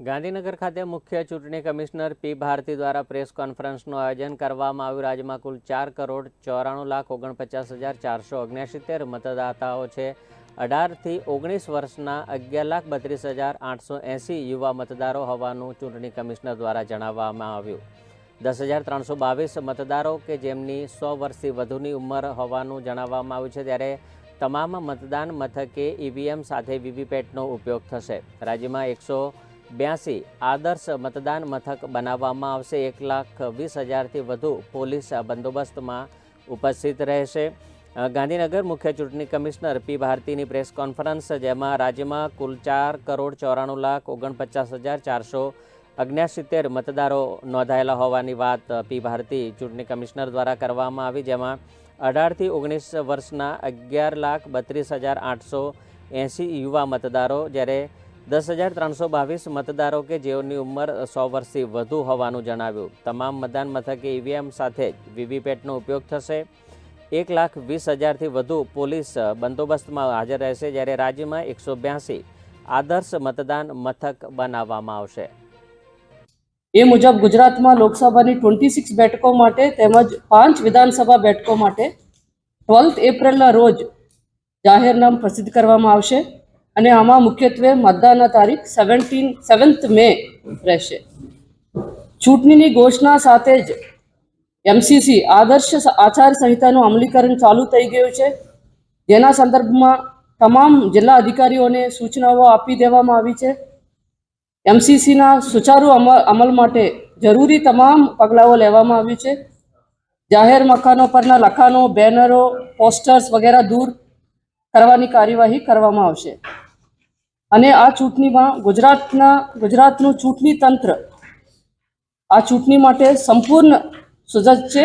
ગાંધીનગર ખાતે મુખ્ય ચૂંટણી કમિશનર પી ભારતી દ્વારા પ્રેસ કોન્ફરન્સનું આયોજન કરવામાં આવ્યું. રાજ્યમાં કુલ ચાર કરોડ ચોરાણું લાખ ઓગણપચાસ હજાર ચારસો ઓગણસિત્તેર મતદાતાઓ છે. અઢારથી ઓગણીસ વર્ષના અગિયાર લાખ બત્રીસ હજાર આઠસો એંસી યુવા મતદારો હોવાનું ચૂંટણી કમિશનર દ્વારા જણાવવામાં આવ્યું. દસ હજાર ત્રણસો બાવીસ મતદારો કે જેમની સો વર્ષથી વધુની ઉંમર હોવાનું જણાવવામાં આવ્યું છે, ત્યારે તમામ મતદાન મથકે ઈવીએમ સાથે વીવીપેટનો ઉપયોગ થશે. રાજ્યમાં એકસો બ્યાસી આદર્શ મતદાન મથક બનાવવામાં આવશે. એક લાખ વીસ હજારથી વધુ પોલીસ બંદોબસ્તમાં ઉપસ્થિત રહેશે. ગાંધીનગર મુખ્ય ચૂંટણી કમિશનર પી ભારતીની પ્રેસ કોન્ફરન્સ, જેમાં રાજ્યમાં કુલ ચાર કરોડ ચોરાણું લાખ ઓગણપચાસ હજાર ચારસો અગ્યાસિત્તેર મતદારો નોંધાયેલા હોવાની વાત પી ભારતી ચૂંટણી કમિશનર દ્વારા કરવામાં આવી, જેમાં અઢારથી ઓગણીસ વર્ષના અગિયાર લાખ બત્રીસ હજાર આઠસો એંસી યુવા મતદારો, જ્યારે દસ હજાર ત્રણસો બાવીસ મતદારો કે જેઓની ઉંમર સો વર્ષથી વધુ હોવાનું જણાવ્યું. તમામ મતદાન મથકે ઈવીએમ સાથે જ વીવીપેટનો ઉપયોગ થશે. એક લાખ વીસ હજારથી વધુ પોલીસ બંદોબસ્તમાં હાજર રહેશે જ્યારે રાજ્યમાં એકસો બ્યાસી આદર્શ મતદાન મથક બનાવવામાં આવશે. એ મુજબ ગુજરાતમાં લોકસભાની ટ્વેન્ટી સિક્સ બેઠકો માટે તેમજ પાંચ વિધાનસભા બેઠકો માટે ટ્વેલ્થ એપ્રિલના રોજ જાહેરનામ પ્રસિદ્ધ કરવામાં આવશે. અને આમાં મુખ્યત્વે મતદાનના તારીખ સેવન્ટીન સેવન્થ મે રહેશે. ચૂંટણીની ઘોષણા સાથે જ એમસીસી આદર્શ આચાર સંહિતાનું અમલીકરણ ચાલુ થઈ ગયું છે. જેના સંદર્ભમાં તમામ જિલ્લા અધિકારીઓને સૂચનાઓ આપી દેવામાં આવી છે. એમસીસીના સુચારુ અમલ માટે જરૂરી તમામ પગલાઓ લેવામાં આવ્યું છે. જાહેર મકાનો પરના લખાણો, બેનરો, પોસ્ટર્સ વગેરે દૂર કરવાની કાર્યવાહી કરવામાં આવશે. અને આ ચૂંટણીમાં ગુજરાતના, ગુજરાતનું ચૂંટણી તંત્ર આ ચૂંટણી માટે સંપૂર્ણ સુજજ છે.